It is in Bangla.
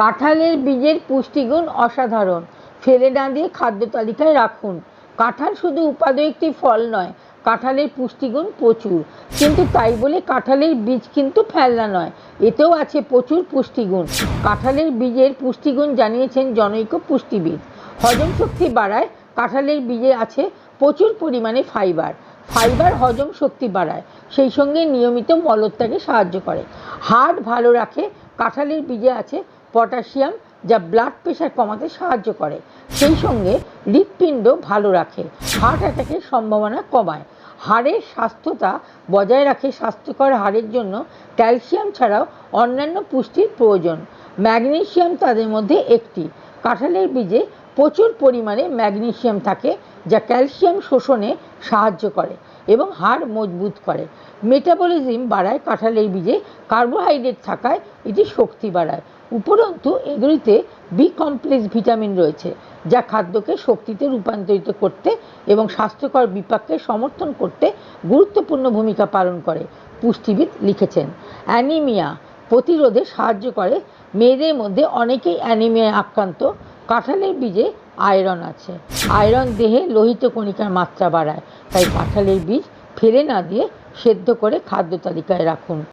কাঁঠালের বীজের পুষ্টিগুণ অসাধারণ। ফেলে না দিয়ে খাদ্য তালিকায় রাখুন। কাঁঠাল শুধু উপাদেয় একটি ফল নয়, কাঁঠালের পুষ্টিগুণ প্রচুর। কিন্তু তাই বলে কাঁঠালের বীজ কিন্তু ফেলনা নয়, এতেও আছে প্রচুর পুষ্টিগুণ। কাঁঠালের বীজের পুষ্টিগুণ জানিয়েছেন জনৈক পুষ্টিবিদ। হজম শক্তি বাড়ায়, কাঁঠালের বীজে আছে প্রচুর পরিমাণে ফাইবার। ফাইবার হজম শক্তি বাড়ায়, সেই সঙ্গে নিয়মিত মলত্যাগে সাহায্য করে। হার্ট ভালো রাখে, কাঁঠালের বীজে আছে পটাশিয়াম, যা ব্লাড প্রেশার কমাতে সাহায্য করে। সেই সঙ্গে হৃৎপিণ্ড ভালো রাখে হার্ট অ্যাটাকের সম্ভাবনা কমায়। হাড়ের স্বাস্থ্যতা বজায় রাখে স্বাস্থ্যকর হাড়ের জন্য ক্যালসিয়াম ছাড়াও অন্যান্য পুষ্টির প্রয়োজন। ম্যাগনেসিয়াম তাদের মধ্যে একটি। কাঁঠালের বীজে প্রচুর পরিমাণে ম্যাগনেসিয়াম থাকে, যা ক্যালসিয়াম শোষণে সাহায্য করে। এবং হাড় মজবুত করে। মেটাবলিজম বাড়ায়, কাঁঠালের বীজে কার্বোহাইড্রেট থাকায় এটি শক্তি বাড়ায়। উপরন্তু, এগুলিতে বি কমপ্লেক্স ভিটামিন রয়েছে, যা খাদ্যকে শক্তিতে রূপান্তরিত করতে এবং স্বাস্থ্যকর বিপাককে সমর্থন করতে গুরুত্বপূর্ণ ভূমিকা পালন করে, পুষ্টিবিদ লিখেছেন। অ্যানিমিয়া প্রতিরোধে সাহায্য করে। মেয়েদের মধ্যে অনেকেই অ্যানিমিয়ায় আক্রান্ত। কাঁঠালের বীজে আয়রন আছে। আয়রন দেহে লোহিত কণিকার মাত্রা বাড়ায়। তাই কাঁঠালের বীজ ফেলে না দিয়ে সেদ্ধ করে খাদ্য তালিকায় রাখুন।